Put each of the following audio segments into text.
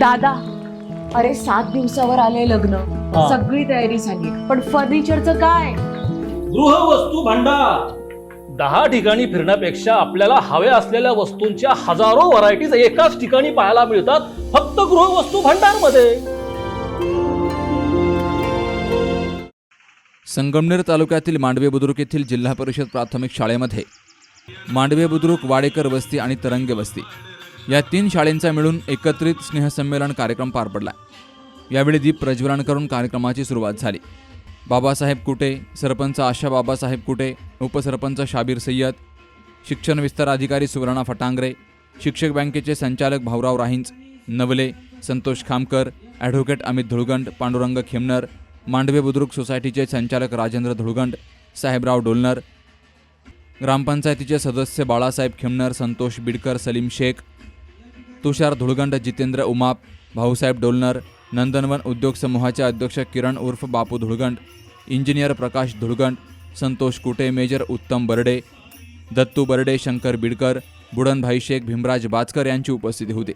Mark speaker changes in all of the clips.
Speaker 1: दादा अरे सात दिवसावर आले लग्न.
Speaker 2: हा.
Speaker 1: सगळी तयारी झाली. पण फर्निचरचं काय?
Speaker 2: गृहवस्तू भांडार. दहा ठिकाणी फिरण्यापेक्षा आपल्याला हव्या असलेल्या वस्तूंच्या हजारो व्हरायटीज एकाच ठिकाणी पाहायला मिळतात फक्त गृहवस्तू भांडारमध्ये
Speaker 3: संगमनेर तालुक्यातील मांडवे बुद्रुक येथील जिल्हा परिषद प्राथमिक शाळेमध्ये मांडवे बुद्रुक वाडेकर वस्ती आणि तरंगे वस्ती. या तीन शाळेंचा मिळून एकत्रित स्नेहसंमेलन कार्यक्रम पार पडला. यावेळी दीप प्रज्वलन करून कार्यक्रमाची सुरुवात झाली. बाबासाहेब कुटे सरपंच आशा बाबासाहेब कुटे उपसरपंच शाबीर सय्यद शिक्षण विस्तार अधिकारी सुवर्णा फटांगरे शिक्षक बँकेचे संचालक भाऊराव राहिंच नवले संतोष खामकर ॲडव्होकेट अमित धुळगंड पांडुरंग खेमनर मांडवे बुद्रुक सोसायटीचे संचालक राजेंद्र धुळगंड साहेबराव डोलनर ग्रामपंचायतीचे सदस्य बाळासाहेब खेमनर संतोष बिडकर सलीम शेख तुषार धुळगंड जितेंद्र उमाप भाऊसाहेब डोलनर नंदनवन उद्योग समूहाचे अध्यक्ष किरण उर्फ बापू धुळगंड इंजिनियर प्रकाश धुळगंड संतोष कुटे मेजर उत्तम बर्डे दत्तू बर्डे शंकर बिडकर बुडनभाई शेख भीमराज बाचकर यांची उपस्थिती होती.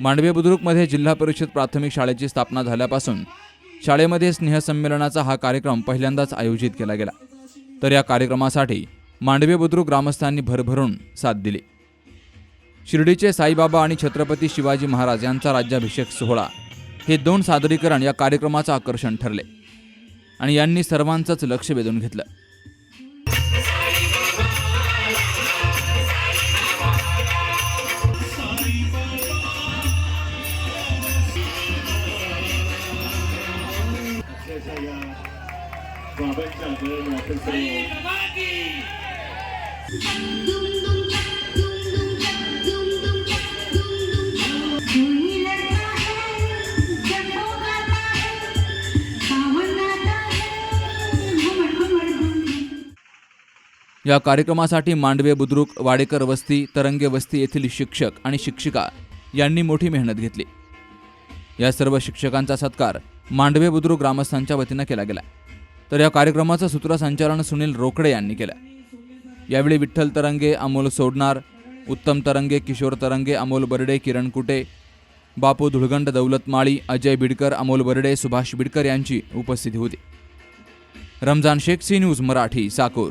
Speaker 3: मांडवे बुद्रुकमध्ये जिल्हा परिषद प्राथमिक शाळेची स्थापना झाल्यापासून शाळेमध्ये स्नेहसंमेलनाचा हा कार्यक्रम पहिल्यांदाच आयोजित केला गेला. तर या कार्यक्रमासाठी मांडवे बुद्रुक ग्रामस्थांनी भरभरून साथ दिली. शिर्डीचे साईबाबा आणि छत्रपती शिवाजी महाराज यांचा राज्याभिषेक सोहळा. हे दोन सादरीकरण या कार्यक्रमाचं आकर्षण ठरले आणि यांनी सर्वांचंच लक्ष वेधून घेतलं.
Speaker 4: कोई
Speaker 3: या कार्यक्रमासाठी मांडवे बुद्रुक वाडेकर वस्ती तरंगे वस्ती येथील शिक्षक आणि शिक्षिका यांनी मोठी मेहनत घेतली. या सर्व शिक्षकांचा सत्कार मांडवे बुद्रुक ग्रामस्थांच्या वतीनं केला गेला. तर या कार्यक्रमाचं सूत्रसंचालन सुनील रोकडे यांनी केलं. यावेळी विठ्ठल तरंगे अमोल सोडणार उत्तम तरंगे किशोर तरंगे अमोल बर्डे किरण कुटे बापू धुळगंड दौलत माळी अजय बिडकर अमोल बर्डे सुभाष बिडकर यांची उपस्थिती होती. Ramzan Shaikh C news Marathi Sakur.